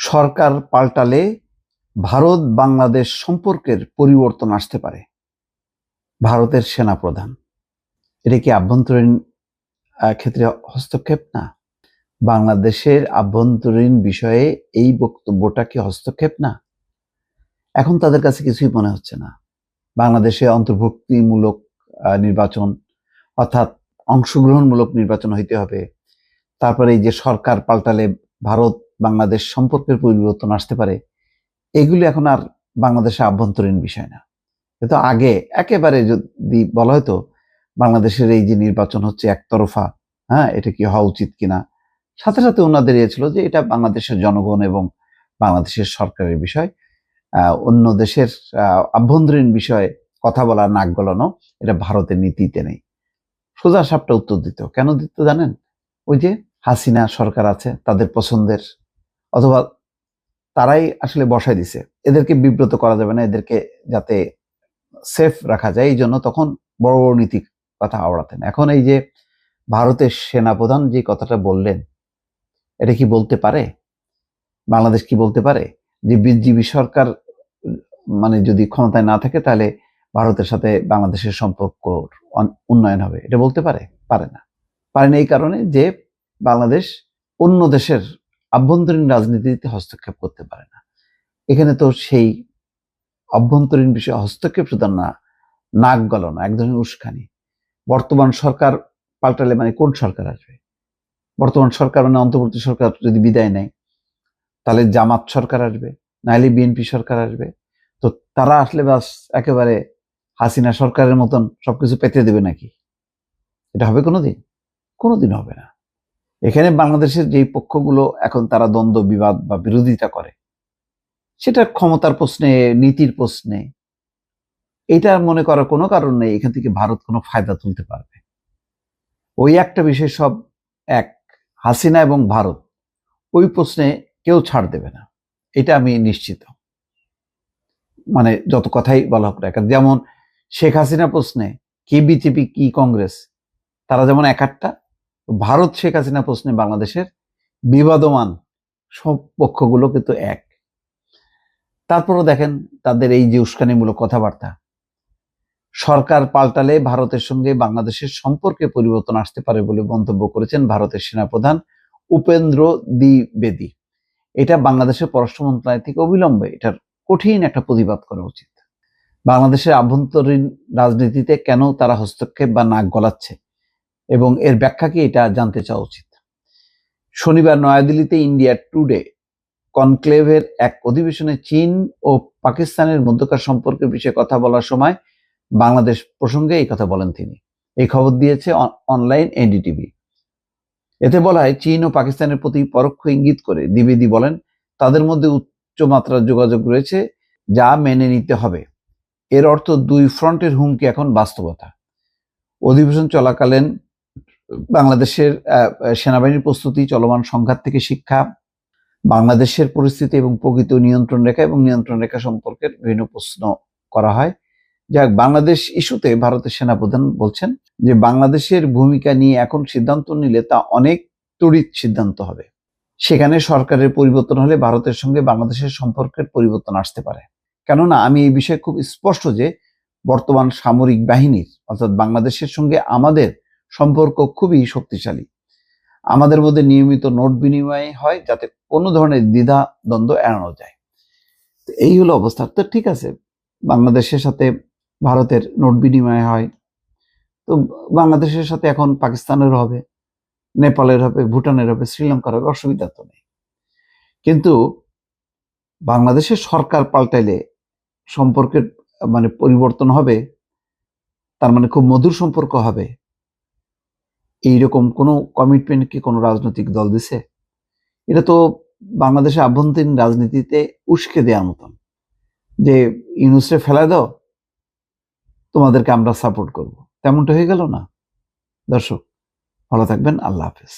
সরকার পাল্টালে ভারত বাংলাদেশ সম্পর্কের পরিবর্তন আসতে পারে। ভারতের সেনাপ্রধান। এটা কি আভ্যন্তরীণ ক্ষেত্রে হস্তক্ষেপ? না। বাংলাদেশের আভ্যন্তরীণ বিষয়ে এই বক্তব্যটা কি হস্তক্ষেপ? না। এখন তাদের কাছে কিছুই মনে হচ্ছে না। বাংলাদেশে অন্তর্ভুক্তিমূলক নির্বাচন, অর্থাৎ অংশগ্রহণমূলক নির্বাচন হইতে হবে। তারপরে এই যে সরকার পাল্টালে ভারত বাংলাদেশ সম্পর্কের পরিবর্তন আসতে পারে, এগুলি এখন আর বাংলাদেশে আভ্যন্তরীণ বিষয় না। কিন্তু আগে একেবারে যদি বলা হয়তো বাংলাদেশের এই যে নির্বাচন হচ্ছে একতরফা হ্যাঁ এটা কি হওয়া উচিত কিনা? সাথে সাথে ওনাদের ইয়ে ছিল যে এটা বাংলাদেশের জনগণ এবং বাংলাদেশের সরকারের বিষয়। অন্য দেশের আভ্যন্তরীণ বিষয়ে কথা বলা, নাক গলানো, এটা ভারতের নীতিতে নেই। সোজা সাপটা উত্তর দিত। কেন দিত জানেন? ওই যে হাসিনা সরকার আছে, তাদের পছন্দের অথবা তারাই আসলে বসাই দিছে। এদেরকে বিব্রত করা যাবে না, এদেরকে যাতে সেফ রাখা যায়, এই জন্য তখন বড় বড় নীতি কথা আওড়াতেন। এখন এই যে ভারতের সেনাপ্রধান যে কথাটা বললেন, এটা কি বলতে পারে? বাংলাদেশ কি বলতে পারে? যে বিজিবি সরকার মানে যদি ক্ষমতায় না থাকে, তাহলে ভারতের সাথে বাংলাদেশের সম্পর্ক উন্নয়ন হবে। এটা বলতে পারে? পারে না। পারে না এই কারণে যে বাংলাদেশ অন্য দেশের আভ্যন্তরীণ রাজনীতিতে হস্তক্ষেপ করতে পারে না। এখানে তো সেই অভ্যন্তরীণ বিষয়ে হস্তক্ষেপ শুধু না, নাক গলানো, এক ধরনের উস্কানি। বর্তমান সরকার পাল্টালে মানে কোন সরকার আসবে? বর্তমান সরকার মানে অন্তর্বর্তী সরকার যদি বিদায় নেয়, তাহলে জামাত সরকার আসবে, নাহলে বিএনপি সরকার আসবে। তো তারা আসলে বাস একেবারে হাসিনা সরকারের মতন সবকিছু পেতে দেবে নাকি? এটা হবে কোনোদিন? কোনোদিন হবে না। এখানে বাংলাদেশের যেই পক্ষগুলো এখন তারা দ্বন্দ্ব, বিবাদ বা বিরোধিতা করে সেটা ক্ষমতার প্রশ্নে, নীতির প্রশ্নে এটা মনে করার কোনো কারণ নেই, এখান থেকে ভারত কোনো ফায়দা তুলতে পারবে। ওই একটা বিষয় সব এক, হাসিনা এবং ভারত, ওই প্রশ্নে কেউ ছাড় দেবে না, এটা আমি নিশ্চিত। মানে যত কথাই বলা হোক না যেমন শেখ হাসিনা প্রশ্নে, কি বিজেপি, কি কংগ্রেস, তারা যেমন একাট্টা ভারত শেখ হাসিনা প্রশ্নে বাংলাদেশের বিবাদমান সব পক্ষগুলো কিন্তু এক। তারপরও দেখেন তাদের এই যে উস্কানিমূলক কথাবার্তা। সরকার পাল্টালে ভারতের সঙ্গে বাংলাদেশের সম্পর্কে পরিবর্তন আসতে পারে বলে মন্তব্য করেছেন ভারতের সেনাপ্রধান উপেন্দ্র দ্বিবেদী এটা বাংলাদেশের পররাষ্ট্র মন্ত্রণালয় থেকে অবিলম্বে এটার কঠিন একটা প্রতিবাদ করা উচিত। বাংলাদেশের আভ্যন্তরীণ রাজনীতিতে কেন তারা হস্তক্ষেপ বা নাক গলাচ্ছে? এবং এর ব্যাখ্যা কি এটা জানতে চাওয়া উচিত। শনিবার নয়াদিল্লিতে ইন্ডিয়া টুডে কনক্লেভের এক অধিবেশনে চীন ও পাকিস্তানের মধ্যকার সম্পর্কের বিষয়ে কথা বলার সময় বাংলাদেশ প্রসঙ্গে এই কথা বলেন তিনি। এই খবর দিয়েছে অন- অনলাইন এনডিটিভি। এতে বলা হয়, চীন ও পাকিস্তানের প্রতি পরোক্ষ ইঙ্গিত করে দ্বিবেদী বলেন, তাদের মধ্যে উচ্চমাত্রার যোগাযোগ রয়েছে, যা মেনে নিতে হবে। এর অর্থ দুই ফ্রন্টের হুমকি এখন বাস্তবতা। অধিবেশন চলাকালীন বাংলাদেশের সেনাবাহিনীর প্রস্তুতি, চলমান সংঘাত থেকে শিক্ষা, বাংলাদেশের পরিস্থিতি এবং প্রকৃত নিয়ন্ত্রণ রেখা এবং নিয়ন্ত্রণ রেখা সম্পর্কের বিভিন্ন প্রশ্ন করা হয়। যাক, বাংলাদেশ ইস্যুতে ভারতের সেনাপ্রধান বলছেন যে, বাংলাদেশের ভূমিকা নিয়ে এখন সিদ্ধান্ত নিলে তা অনেক তড়িৎ সিদ্ধান্ত হবে। সেখানে সরকারের পরিবর্তন হলে ভারতের সঙ্গে বাংলাদেশের সম্পর্কের পরিবর্তন আসতে পারে। কেননা, আমি এই বিষয়ে খুব স্পষ্ট যে, বর্তমান সামরিক বাহিনীর, অর্থাৎ বাংলাদেশের সঙ্গে আমাদের সম্পর্ক খুবই শক্তিশালী। আমাদের মধ্যে নিয়মিত নোট বিনিময় হয় যাতে কোনো ধরনের দ্বিধা দ্বন্দ্ব এড়ানো যায়। তো এই হলো অবস্থা। তো ঠিক আছে, বাংলাদেশের সাথে ভারতের নোট বিনিময় হয়। তো বাংলাদেশের সাথে এখন পাকিস্তানের হবে, নেপালের হবে, ভুটানের হবে, শ্রীলঙ্কার হবে, অসুবিধা তো নেই। কিন্তু বাংলাদেশের সরকার পাল্টাইলে সম্পর্কের মানে পরিবর্তন হবে, তার মানে খুব মধুর সম্পর্ক হবে। এইরকম কোনো কমিটমেন্ট কি কোনো রাজনৈতিক দল দিছে? এটা তো বাংলাদেশের আভ্যন্তরীণ রাজনীতিতে উস্কে দেওয়ার মতন। যে ইউনুসরে ফেলা দাও, তোমাদেরকে আমরা সাপোর্ট করব। তেমনটা হয়ে গেল না। দর্শক, ভালো থাকবেন। আল্লাহ হাফেজ।